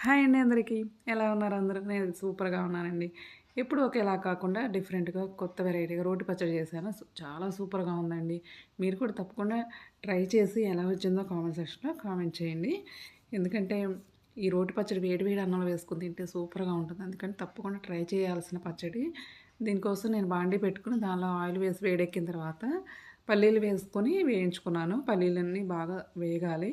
Hi అండి అందరికీ. ఎలా ఉన్నారు అందరూ? నేను సూపర్గా ఉన్నానండి. ఎప్పుడు ఒకేలా కాకుండా డిఫరెంట్గా కొత్త వెరైటీగా రోటి పచ్చడి చేశాను. చాలా సూపర్గా ఉందండి. మీరు కూడా తప్పకుండా ట్రై చేసి ఎలా వచ్చిందో కామెంట్ సెక్షన్లో కామెంట్ చేయండి. ఎందుకంటే ఈ రోటి పచ్చడి వేడి వేడి అన్నంలో వేసుకుని తింటే సూపర్గా ఉంటుంది. అందుకని తప్పకుండా ట్రై చేయాల్సిన పచ్చడి. దీనికోసం నేను బాండీ పెట్టుకుని దానిలో ఆయిల్ వేసి వేడెక్కిన తర్వాత పల్లీలు వేసుకొని వేయించుకున్నాను. పల్లీలన్నీ బాగా వేగాలి.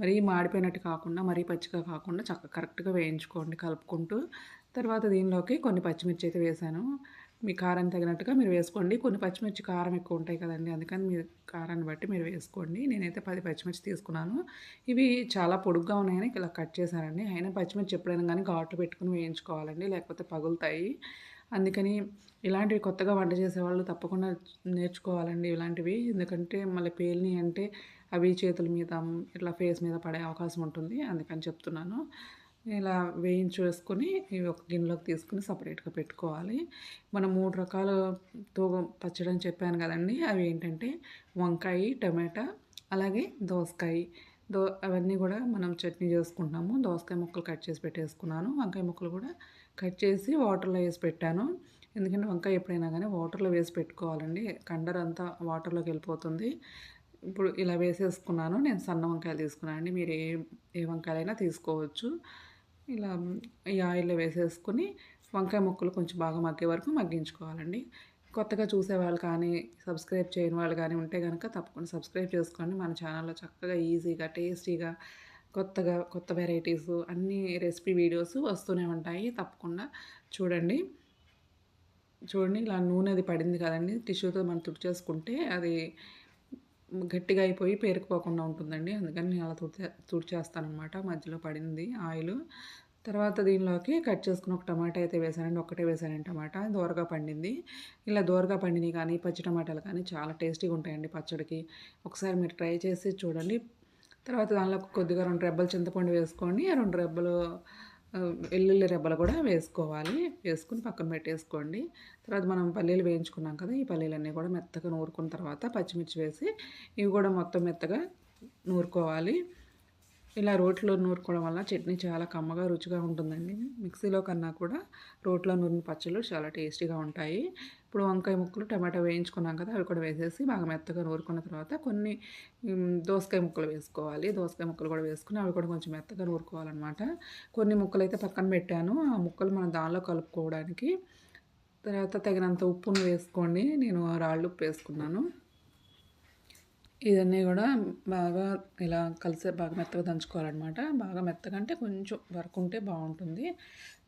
మరీ మాడిపోయినట్టు కాకుండా మరీ పచ్చిగా కాకుండా చక్క కరెక్ట్గా వేయించుకోండి కలుపుకుంటూ. తర్వాత దీనిలోకి కొన్ని పచ్చిమిర్చి అయితే వేసాను. మీ కారం తగినట్టుగా మీరు వేసుకోండి. కొన్ని పచ్చిమిర్చి కారం ఎక్కువ ఉంటాయి కదండి అందుకని మీరు కారాన్ని బట్టి మీరు వేసుకోండి. నేనైతే పది పచ్చిమిర్చి తీసుకున్నాను. ఇవి చాలా పొడుగ్గా ఉన్నాయని ఇలా కట్ చేశానండి. అయినా పచ్చిమిర్చి ఎప్పుడైనా కానీ ఘాట్లు పెట్టుకుని వేయించుకోవాలండి లేకపోతే పగులుతాయి. అందుకని ఇలాంటివి కొత్తగా వంట చేసేవాళ్ళు తప్పకుండా నేర్చుకోవాలండి ఇలాంటివి. ఎందుకంటే మళ్ళీ పేలిని అంటే అవి చేతుల మీద ఇట్లా ఫేస్ మీద పడే అవకాశం ఉంటుంది. అందుకని చెప్తున్నాను. ఇలా వేయించేసుకొని ఇవి ఒక గిన్నెలోకి తీసుకుని సపరేట్గా పెట్టుకోవాలి. మనం మూడు రకాల తూగం పచ్చడి అని చెప్పాను కదండి. అవి ఏంటంటే వంకాయ టమాటా అలాగే దోసకాయ. దో అవన్నీ కూడా మనం చట్నీ చేసుకుంటాము దోసకాయ ముక్కలు కట్ చేసి పెట్టేసుకున్నాను. వంకాయ ముక్కలు కూడా కట్ చేసి వాటర్లో వేసి పెట్టాను. ఎందుకంటే వంకాయ ఎప్పుడైనా కానీ వాటర్లో వేసి పెట్టుకోవాలండి. కండర్ అంతా వాటర్లోకి వెళ్ళిపోతుంది. ఇప్పుడు ఇలా వేసేసుకున్నాను. నేను సన్న వంకాయలు తీసుకున్నాను అండి మీరు ఏ ఏ వంకాయలైనా తీసుకోవచ్చు. ఇలా ఈ ఆయిల్లో వేసేసుకుని వంకాయ ముక్కలు కొంచెం బాగా మగ్గే వరకు మగ్గించుకోవాలండి. కొత్తగా చూసేవాళ్ళు కానీ సబ్స్క్రైబ్ చేయని వాళ్ళు కానీ ఉంటే కనుక తప్పకుండా సబ్స్క్రైబ్ చేసుకోండి. మన ఛానల్లో చక్కగా ఈజీగా టేస్టీగా కొత్తగా కొత్త వెరైటీస్ అన్ని రెసిపీ వీడియోస్ వస్తూనే ఉంటాయి. తప్పకుండా చూడండి. చూడండి ఇలా నూనె అది పడింది కదండి. టిష్యూతో మనం తుడి చేసుకుంటే అది గట్టిగా అయిపోయి పేరుకుపోకుండా ఉంటుందండి. అందుకని నేను అలా తుడిచే తుడిచేస్తానమాట మధ్యలో పడింది ఆయిల్. తర్వాత దీనిలోకి కట్ చేసుకుని ఒక టమాటా అయితే వేసానండి. ఒక్కటే వేసానండి టమాటా. దోరగా పండింది. ఇలా దోరగా పండినవి కానీ పచ్చి టమాటాలు కానీ చాలా టేస్టీగా ఉంటాయండి పచ్చడికి. ఒకసారి మీరు ట్రై చేసి చూడండి. తర్వాత దానిలో కొద్దిగా రెండు రెబ్బలు చింతపండు వేసుకోండి రెండు రెబ్బలు వెల్లుల్లి రెబ్బలు కూడా వేసుకోవాలి. వేసుకుని పక్కన పెట్టేసుకోండి. తర్వాత మనం పల్లీలు వేయించుకున్నాం కదా ఈ పల్లీలన్నీ కూడా మెత్తగా నూరుకున్న తర్వాత పచ్చిమిర్చి వేసి ఇవి కూడా మొత్తం మెత్తగా నూరుకోవాలి. ఇలా రోట్లో నూరుకోవడం వల్ల చట్నీ చాలా కమ్మగా రుచిగా ఉంటుందండి. మిక్సీలో కన్నా కూడా రోట్లో నూరిన పచ్చళ్ళు చాలా టేస్టీగా ఉంటాయి. ఇప్పుడు వంకాయ ముక్కలు టమాటా వేయించుకున్నాం కదా అవి కూడా వేసేసి బాగా మెత్తగా నూరుకున్న తర్వాత కొన్ని దోసకాయ ముక్కలు వేసుకోవాలి. దోసకాయ ముక్కలు కూడా వేసుకుని అవి కూడా కొంచెం మెత్తగా నూరుకోవాలన్నమాట. కొన్ని ముక్కలు అయితే పక్కన పెట్టాను. ఆ ముక్కలు మనం దానిలో కలుపుకోవడానికి తర్వాత తగినంత ఉప్పును వేసుకోండి. నేను రాళ్ళు ఉప్పు వేసుకున్నాను. ఇవన్నీ కూడా బాగా ఇలా కలిసి బాగా మెత్తగా దంచుకోవాలన్నమాట. బాగా మెత్తగా అంటే కొంచెం వరకు ఉంటే బాగుంటుంది.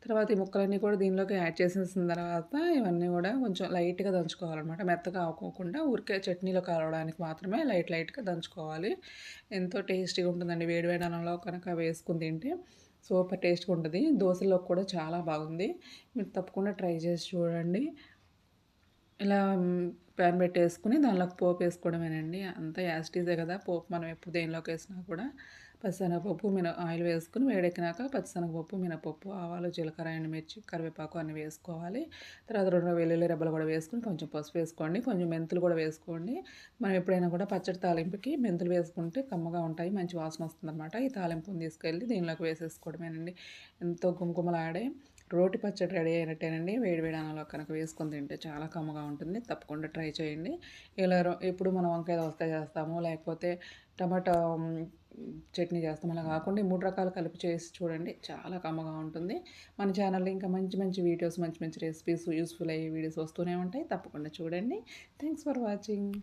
తర్వాత ఈ ముక్కలన్నీ కూడా దీనిలోకి యాడ్ చేసేసిన తర్వాత ఇవన్నీ కూడా కొంచెం లైట్గా దంచుకోవాలన్నమాట. మెత్తగా అవ్వకుండా ఊరికే చట్నీలో కలవడానికి మాత్రమే లైట్ లైట్గా దంచుకోవాలి. ఎంతో టేస్టీగా ఉంటుందండి. వేడి వేడి అన్నంలో కనుక వేసుకుని తింటే సూపర్ టేస్ట్గా ఉంటుంది. దోశలో కూడా చాలా బాగుంది. మీరు తప్పకుండా ట్రై చేసి చూడండి. ఇలా ప్యాన్ పెట్టేసుకుని దానిలోకి పోపు వేసుకోవడమేనండి. అంతా యాస్టీజే కదా. పోపు మనం ఎప్పుడు దేనిలోకి వేసినా కూడా పచ్చిశనగపప్పు మిన ఆయిల్ వేసుకుని వేడెక్కినాక పచ్చిశనగపప్పు మినపప్పు ఆవాలు జీలకర్ర ఎండుమిర్చి కరివేపాకు అన్నీ వేసుకోవాలి. తర్వాత రెండు వెల్లుల్లి రెబ్బలు కూడా వేసుకుని కొంచెం పసుపు వేసుకోండి. కొంచెం మెంతులు కూడా వేసుకోండి. మనం ఎప్పుడైనా కూడా పచ్చడి తాలింపుకి మెంతులు వేసుకుంటే కమ్మగా ఉంటాయి మంచి వాసన వస్తుందన్నమాట. ఈ తాలింపుని తీసుకెళ్ళి దీనిలోకి వేసేసుకోవడమేనండి. ఎంతో గుమకుమలాడే రోటి పచ్చడి రెడీ అయినట్టేనండి. వేడి వేడి అన్నంలో కనుక వేసుకొని తింటే చాలా కమ్మగా ఉంటుంది. తప్పకుండా ట్రై చేయండి. ఇలా ఎప్పుడు మనం వంకాయ దోసకాయ చేస్తాము లేకపోతే టమాటా చట్నీ చేస్తాం అలా కాకుండా మూడు రకాలు కలిపి చేసి చూడండి. చాలా కమ్మగా ఉంటుంది. మన ఛానల్లో ఇంకా మంచి మంచి వీడియోస్ మంచి మంచి రెసిపీస్ యూస్ఫుల్ అయ్యే వీడియోస్ వస్తూనే ఉంటాయి. తప్పకుండా చూడండి. Thanks for watching.